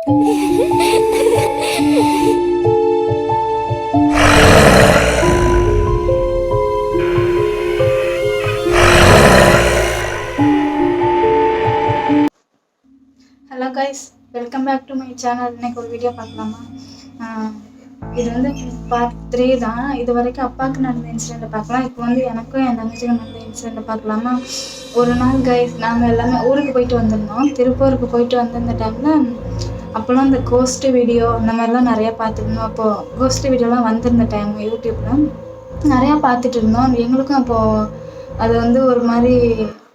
Hello guys welcome back to my channel இன்னைக்கு ஒரு video பார்க்கலாமா? இது வந்து பார்ட் த்ரீ தான். இது வரைக்கும் அப்பாவுக்கு நடந்த இன்சிடெண்ட்டை பார்க்கலாம். இப்போ வந்து எனக்கும் என் தங்கச்சிக்கும் நடந்த இன்சிடெண்ட்டை பார்க்கலாமா? ஒரு நாள் கைஸ் நாங்கள் எல்லாமே ஊருக்கு போயிட்டு வந்திருந்தோம். திருப்பூருக்கு போயிட்டு வந்திருந்த டைமில் அப்போல்லாம் இந்த கோஸ்ட் வீடியோ அந்த மாதிரிலாம் நிறையா பார்த்துருந்தோம். அப்போது கோஸ்ட் வீடியோலாம் வந்திருந்த டைம் யூடியூப்பில் நிறையா பார்த்துட்டு இருந்தோம். எங்களுக்கும் அப்போது அது வந்து ஒரு மாதிரி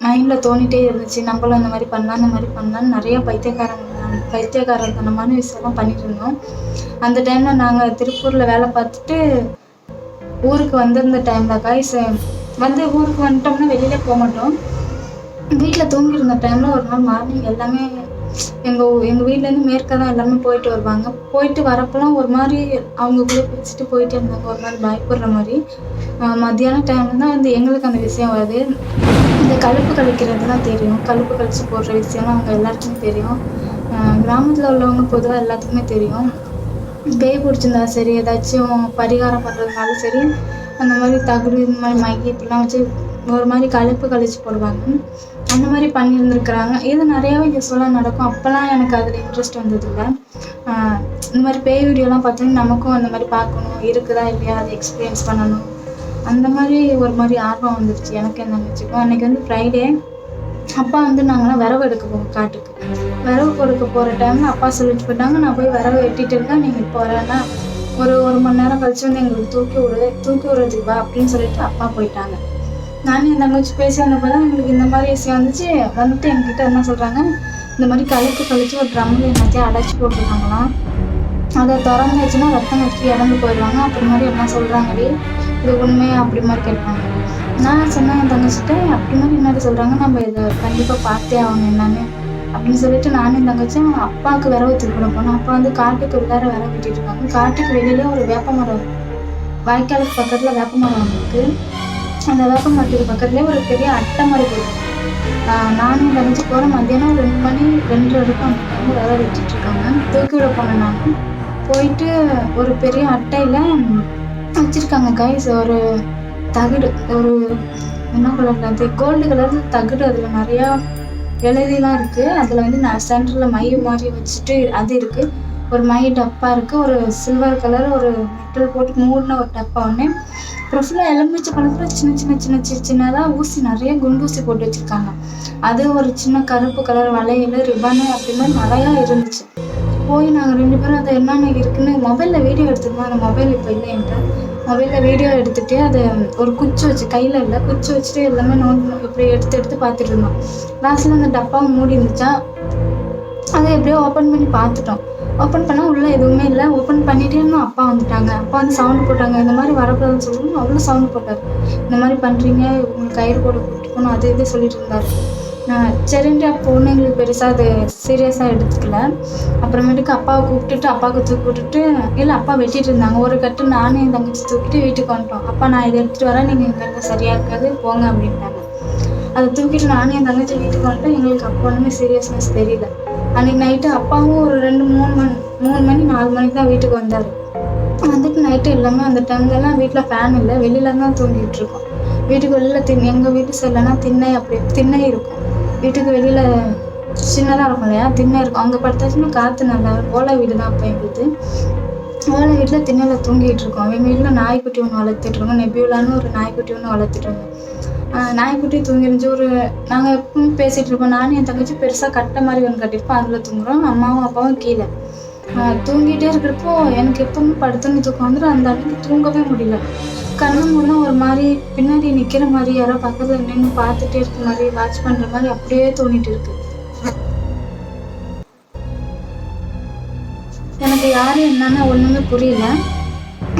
மைண்டில் தோணிகிட்டே இருந்துச்சு. நம்மளும் அந்த மாதிரி பண்ணலாம் அந்த மாதிரி பண்ணலாம்னு நிறையா பைத்தியக்காரங்க பைத்தியக்காரத்தனமான விஷயம்லாம் பண்ணிட்டு இருந்தோம். அந்த டைமில் நாங்கள் திருப்பூரில் வேலை பார்த்துட்டு ஊருக்கு வந்திருந்த டைமில் காய்ஸ் வந்து ஊருக்கு வந்துட்டோம்னா வெளியில போக மாட்டோம். வீட்டில் தூங்கியிருந்த டைமில் ஒரு நாள் மார்னிங் எல்லாமே எங்கள் எங்கள் வீட்டிலேருந்து மேற்க தான் எல்லாமே போயிட்டு வருவாங்க. போயிட்டு வரப்போலாம் ஒரு மாதிரி அவங்க கூட பிடிச்சிட்டு போயிட்டு இருந்தாங்க. ஒரு மாதிரி பயப்படுற மாதிரி. ஆஹ் மத்தியான டைமில் தான் வந்து எங்களுக்கு அந்த விஷயம் வருது. இந்த கழுப்பு கழிக்கிறதுலாம் தெரியும். கழுப்பு கழிச்சு போடுற விஷயம்லாம் அவங்க எல்லாருக்குமே தெரியும். கிராமத்தில் உள்ளவங்க பொதுவாக எல்லாத்துக்குமே தெரியும். பேய் பிடிச்சிருந்தா சரி ஏதாச்சும் பரிகாரம் பண்ணுறதுனாலும் சரி அந்த மாதிரி தகுடு இந்த மாதிரி மைக்கி இப்படிலாம் வச்சு ஒரு மாதிரி கழுப்பு கழிச்சு போடுவாங்க. அந்த மாதிரி பண்ணியிருந்துருக்குறாங்க. இது நிறையாவே யூஸ்ஃபுல்லாக நடக்கும். அப்போல்லாம் எனக்கு அதில் இன்ட்ரெஸ்ட் வந்ததில்லை. இந்த மாதிரி பேய் வீடியோலாம் பார்த்தோன்னா நமக்கும் அந்த மாதிரி பார்க்கணும். இருக்குதா இல்லையா? அதை எக்ஸ்பீரியன்ஸ் பண்ணணும். அந்த மாதிரி ஒரு மாதிரி ஆர்வம் வந்துருச்சு. எனக்கு என்ன வச்சுக்கோ அன்றைக்கி வந்து ஃப்ரைடே அப்பா வந்து நாங்களாம் விரவு எடுக்க போவோம் காட்டுக்கு. விரவு கொடுக்க போகிற டைமில் அப்பா சொல்லிட்டு போயிட்டாங்க. நான் போய் விரவு வெட்டிட்டு இருக்கேன். நீங்கள் இப்போ வரேன்னா ஒரு ஒரு மணி நேரம் கழிச்சு வந்து எங்களுக்கு தூக்கி விடு தூக்கி விடுறதுக்கு வா அப்படின்னு சொல்லிட்டு அப்பா போயிட்டாங்க. நானும் என் தங்கச்சி பேசி வந்தப்போ தான் எங்களுக்கு இந்த மாதிரி விஷயம் வந்துச்சு. வந்துட்டு என்கிட்ட என்ன சொல்கிறாங்க இந்த மாதிரி கழுத்து கழிச்சு ஒரு ட்ரம்மில் எல்லாத்தையும் அடைச்சி போட்டுருக்காங்களாம் அதை திறந்துச்சுன்னா ரத்தம் வச்சு இறந்து போயிடுவாங்க. அப்படி மாதிரி என்ன சொல்கிறாங்கடி இது உண்மையா? அப்படி மாதிரி கேட்பாங்க. நான் சொன்னேன் என் தங்கச்சிட்ட அப்படி மாதிரி என்ன சொல்கிறாங்க நம்ம இதை கண்டிப்பாக பார்த்தே ஆகணும் என்னன்னு. அப்படின்னு சொல்லிட்டு நானும் என் தங்கச்சும் அப்பாவுக்கு விரவு திருப்பிட போனோம் அப்பா வந்து காட்டுக்கு உள்ளார விரவு வெட்டிட்டு இருக்காங்க. காட்டுக்கு வெளியில ஒரு வேப்ப மரம் வாய்க்காலுக்கு பக்கத்தில் வேப்ப மரம் இருக்குது அந்த வேப்ப மரத்துக்கு பக்கத்துலேயே ஒரு பெரிய அட்டை மாதிரி போயிருக்கு நானும் தனிச்சு தங்கச்சி போகிற மத்தியானம் ரெண்டு மணி ரெண்டு வரைக்கும் அந்த டைம் விரவு இருக்காங்க. தூக்கி விட போனேன் நான். போயிட்டு ஒரு பெரிய அட்டையில் வச்சுருக்காங்க கைஸ் ஒரு தகடு ஒரு என்ன கலர்ல அது? கோல்டு கலர் தகடு அதில் நிறையா எழுதிலாம் இருக்குது அதில் வந்து நான் சென்டரில் மையம் மாதிரி வச்சுட்டு அது இருக்குது ஒரு மை டப்பா இருக்குது ஒரு சில்வர் கலர் ஒரு மெட்டல் போட்டு மூடின ஒரு டப்பா ஒன்று அப்புறம் ஃபுல்லாக எலுமிச்சை பழத்தில் சின்ன சின்ன சின்ன சின்ன சின்னதாக ஊசி நிறைய குண்டூசி போட்டு வச்சுருக்காங்க. அது ஒரு சின்ன கருப்பு கலர் வளையல் ரிப்பனு அப்படி மாதிரி நிறையா இருந்துச்சு. போய் நாங்கள் ரெண்டு பேரும் அதை என்னென்ன இருக்குன்னு மொபைலில் வீடியோ எடுத்துருந்தோம். அந்த மொபைல் இப்போ இல்லை என்கிட்ட. மொபைலில் வீடியோ எடுத்துட்டு அதை ஒரு குச்சி வச்சு கையில் இல்லை குச்சி வச்சுட்டு எல்லாமே நோட் இப்படி எடுத்து எடுத்து பார்த்துட்டு இருந்தோம். லாஸ்ட்டில் அந்த டப்பாவை மூடி இருந்துச்சா? அதை எப்படியோ ஓப்பன் பண்ணி பார்த்துட்டோம். ஓப்பன் பண்ணால் உள்ளே எதுவுமே இல்லை. ஓப்பன் பண்ணிட்டே இருந்தோம் அப்பா வந்துட்டாங்க. அப்பா வந்து சவுண்ட் போட்டாங்க. இந்த மாதிரி வரக்கூடாதுன்னு சொல்லணும் அவ்வளோ சவுண்ட் போட்டார். இந்த மாதிரி பண்ணுறீங்க உங்களுக்கு கயிறு போட கூப்பிட்டு போகணும் அது இது சொல்லிட்டு இருந்தார். நான் சரின்ட்டு அப்போ ஒன்றும் எங்களுக்கு பெருசாக அது சீரியஸாக எடுத்துக்கல. அப்புறமேட்டுக்கு அப்பாவை கூப்பிட்டுட்டு அப்பாவுக்கு தூக்கி விட்டுட்டு இல்லை அப்பா வெட்டிட்டு இருந்தாங்க. ஒரு கட்டு நானும் என் தங்கச்சி தூக்கிட்டு வீட்டுக்கு வந்துட்டோம். அப்பா நான் இதை எடுத்துகிட்டு வரேன். நீங்கள் இங்கே சரியாக இருக்காது. போங்க அப்படின்ட்டாங்க. அதை தூக்கிட்டு நானும் என் தங்கச்சி வீட்டுக்கு வந்துட்டோம். எங்களுக்கு அப்போ ஒன்றுமே சீரியஸ்னஸ் தெரியல. அன்றைக்கி நைட்டு அப்பாவும் ஒரு ரெண்டு மூணு மணி மூணு மணி நாலு மணிக்கு தான் வீட்டுக்கு வந்தார். வந்துட்டு நைட்டு எல்லாமே அந்த டைம்லலாம் வீட்டில் ஃபேன் இல்லை. வெளியில தான் தூங்கிட்டு இருக்கோம். வீட்டுக்கு வெளியில் திண் எங்கள் வீட்டு சைட்லனா திண்ணை அப்படி திண்ணை இருக்கும். வீட்டுக்கு வெளியில் சின்னதாக இருக்கும் இல்லையா? திண்ணை இருக்கும். அங்கே படுத்தாச்சுன்னா காற்று நல்லா இருக்கும். ஓலை வீடு தான் அப்போ எங்களுக்கு. ஓலை வீட்டில் திண்ணையில் தூங்கிட்டு இருக்கோம். எங்கள் வீட்டில் நாய்க்குட்டி ஒன்று வளர்த்துட்டு இருக்கோம். நெபியூலான்னு ஒரு நாய்க்குட்டி ஒன்று வளர்த்துட்டு இருந்தோம் நாய்க்குட்டி தூங்கிருந்துச்சு. ஒரு நாங்கள் எப்பவும் பேசிகிட்டு இருப்போம். நானும் என் தங்கச்சி பெருசாக கட்டை மாதிரி ஒன்று கட்டியிருப்போம். அதில் தூங்குறோம். அம்மாவும் அப்பாவும் கீழே. தூங்கிட்டே இருக்கிறப்போ எனக்கு எப்பவுமே படுத்துன்னு தூக்கம் வந்துடும் அந்த அளவுக்கு தூங்கவே முடியல. கண்ணு மூலம் ஒரு மாதிரி பின்னாடி நிற்கிற மாதிரி யாரோ பக்கத்தில் நின்று பார்த்துட்டே இருக்க மாதிரி வாட்ச் பண்ணுற மாதிரி அப்படியே தோணிட்டு இருக்கு. எனக்கு யாரும் என்னன்னா ஒன்றுமே புரியல.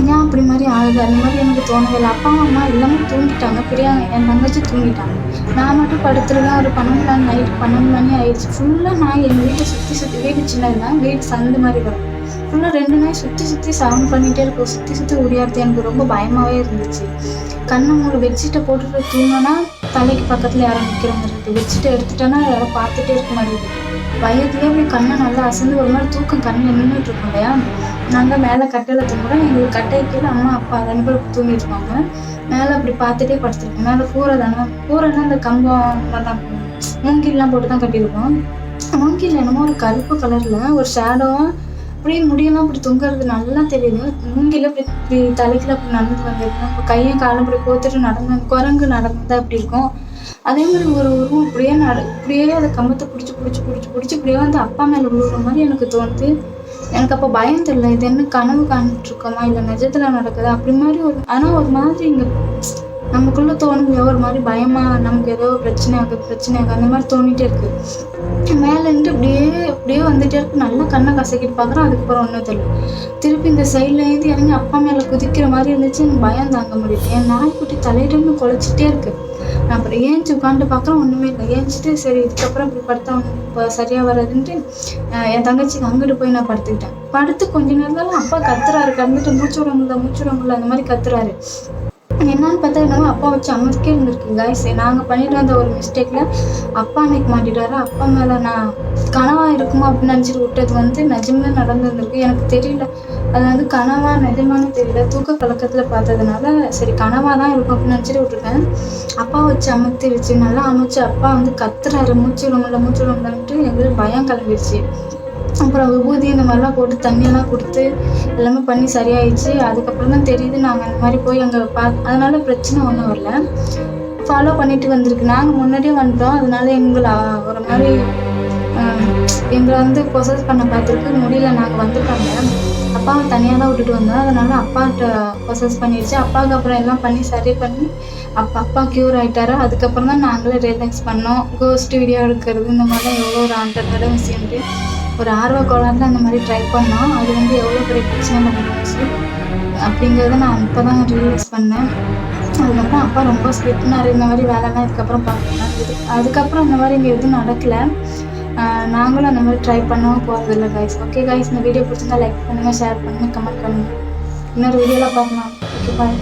ஏன் அப்படி மாதிரி ஆகுது? அந்த மாதிரி எனக்கு தோணவே இல்லை. அப்பா அம்மா எல்லாமே தூங்கிட்டாங்க. பிரியா என் தங்கச்சி தூங்கிட்டாங்க. நான் மட்டும் படுத்துருக்கேன் ஒரு பன்னெண்டு மணி நைட் பன்னெண்டு மணி ஆயிடுச்சு. ஃபுல்லாக நான் எங்கள் வீட்டை சுற்றி சுற்றி வீடு சின்னதுதான் வீடு சந்து மாதிரி வரும் ஃபுல்லாக ரெண்டு நாய் சுற்றி சுற்றி சவுண்ட் பண்ணிகிட்டே இருக்கும். சுற்றி சுற்றி ஓடியாடுது எனக்கு ரொம்ப பயமாகவே இருந்துச்சு. கண்ணை மூணு பெட்ஷீட்டை போட்டுட்டு தூங்கினா தலைக்கு பக்கத்தில் யாரும் நிற்கிற மாதிரி இருக்குது பெட்ஷீட்டை எடுத்துட்டேன்னா யாரோ பார்த்துட்டே இருக்க மாதிரி இருக்குது வயதுலேயே அப்படி கண்ணை நல்லா அசந்து ஒரு மாதிரி தூக்கம் கண்ணில் நின்றுட்டு இருக்கும் இல்லையா? நாங்கள் மேலே கட்டையில் தூங்குறோம் எங்களுக்கு கட்டை கீழே அம்மா அப்பா ரெண்டு பேரும் தூங்கிட்டு இருப்பாங்க. மேலே அப்படி பார்த்துட்டே படுத்துருக்கோம் மேலே கூரை தானே கூரைன்னா அந்த கம்பம் மாதிரிலாம் மூங்கில்லாம் போட்டு தான் கட்டியிருக்கோம் மூங்கில் என்னமோ ஒரு கருப்பு கலரில் ஒரு ஷேடோவாக அப்படியே முடியெல்லாம் அப்படி தொங்குறது நல்லா தெரியுது. மூங்கில அப்படி இப்படி தலைக்கில் அப்படி நடந்து வந்திருக்கேன் இப்போ கையும் காலும் இப்படி கோத்துட்டு நடந்து குரங்கு நடந்தா அப்படி இருக்கும்? அதே மாதிரி ஒரு உருவம் அப்படியே நட இப்படியே அந்த கம்பத்தை பிடிச்சி பிடிச்சி பிடிச்சி பிடிச்சி இப்படியே வந்து அப்பா மேலே விழுற மாதிரி எனக்கு தோணுது. எனக்கு அப்போ பயம் தெரியல. இது என்ன கனவு காணிட்டு இருக்கோமா இல்லை நிஜத்தில் நடக்குதா? அப்படி மாதிரி ஒரு ஆனால் ஒரு மாதிரி இங்கே நமக்குள்ளே தோணுது ஒரு மாதிரி பயமாக நமக்கு ஏதோ பிரச்சனை ஆகுது பிரச்சனை ஆகுது அந்த மாதிரி தோணிட்டே இருக்கு. மேலேருந்து அப்படியே அப்படியே வந்துட்டே இருக்கு. நல்லா கண்ணை கசக்கிட்டு பார்க்குறேன் அதுக்கப்புறம் ஒன்றும் தெரியல. திருப்பி இந்த சைடில் இருந்து இறங்கி அப்பா மேலே குதிக்கிற மாதிரி இருந்துச்சு. எனக்கு பயம் தாங்க முடியல. என் நாய்க்குட்டி தலையிடன்னு குலைச்சிட்டே இருக்கு. நான் அப்புறம் ஏஞ்சி உட்காந்து பார்க்குறேன் ஒன்றுமே இல்லை. ஏஞ்சிட்டு சரி இதுக்கப்புறம் இப்படி படுத்தா இப்போ சரியாக வராதுன்ட்டு என் தங்கச்சிக்கு அங்கிட்டு போய் நான் படுத்துக்கிட்டேன். படுத்து கொஞ்ச நேரத்தில் அப்பா கத்துறாரு. கறந்துட்டு மூச்சு விட முடியல மூச்சு விட முடியல அந்த மாதிரி கத்துறாரு. என்னன்னு பார்த்தா என்னமோ அப்பா வச்சு அமர்த்திக்கே இருந்திருக்கு காய்ஸ் நாங்கள் பண்ணிட்டு வந்த ஒரு மிஸ்டேக்கில் அப்பா அன்னைக்கு மாட்டிட்டாரு. அப்பா மேலே நான் கனவாக இருக்குமா அப்படின்னு நினச்சிட்டு விட்டது வந்து நிஜமே நடந்திருந்திருக்கு. எனக்கு தெரியல. அது வந்து கனவா நிஜமானு தெரியல. தூக்க கலக்கத்தில் பார்த்ததுனால சரி கனவாக தான் இருக்கும் அப்படின்னு நினச்சிட்டு விட்டுருக்கேன் அப்பா வச்சு அமர்த்தி நல்லா அமைச்சு அப்பா வந்து கத்துறாரு. மூச்சு விட முடியல மூச்சு விட முடியலன்ட்டு எங்களுக்கு பயம் கிளம்பிடுச்சு அப்புறம் விபூதி இந்த மாதிரிலாம் போட்டு தண்ணியெல்லாம் கொடுத்து எல்லாமே பண்ணி சரியாயிடுச்சு. அதுக்கப்புறம் தான் தெரியுது நாங்கள் அந்த மாதிரி போய் அங்கே பா அதனால பிரச்சனை ஒன்றும் வரல. ஃபாலோ பண்ணிட்டு வந்திருக்கு. நாங்கள் முன்னாடியே வந்துட்டோம் அதனால எங்களை ஒரு மாதிரி எங்களை வந்து ப்ரொசஸ் பண்ண பார்த்துருக்கு. முடியல நாங்கள் வந்துட்டோங்க அப்பாவை தனியாக தான் விட்டுட்டு வந்தோம். அதனால அப்பாட்ட ப்ரொசஸ் பண்ணிடுச்சு அப்பாவுக்கு அப்புறம் எல்லாம் பண்ணி சரி பண்ணி அப்பா அப்பா க்யூர் ஆயிட்டாரு. அதுக்கப்புறம் தான் நாங்களே ரிலாக்ஸ் பண்ணோம். கோஸ்ட் வீடியோ எடுக்கிறது இந்த மாதிரிலாம் எவ்வளோ ஒரு ஆண்டர்னோட விஷயம்ட்டு ஒரு ஆர்வ கோளாறுல அந்த மாதிரி ட்ரை பண்ணோம் அது வந்து எவ்வளோ பெரிய பிரச்சனை பண்ணிருந்துச்சு அப்படிங்கிறத நான் இப்போ தான் ரியலைஸ் பண்ணேன். அதுக்கப்புறம் அப்பா ரொம்ப ஸ்பிட்னார் இந்த மாதிரி வேலைலாம் இதுக்கப்புறம் பார்க்கலாம் இது அதுக்கப்புறம் அந்த மாதிரி இங்கே எதுவும் நடக்கலை. நாங்களும் அந்த மாதிரி ட்ரை பண்ணவும் போகிறதில்ல கைஸ் ஓகே கைஸ் இந்த வீடியோ பிடிச்சிருந்தா லைக் பண்ணுங்கள் ஷேர் பண்ணுங்கள் கமெண்ட் பண்ணுங்கள் இன்னொரு வீடியோவில் பார்க்கலாம். Okay bye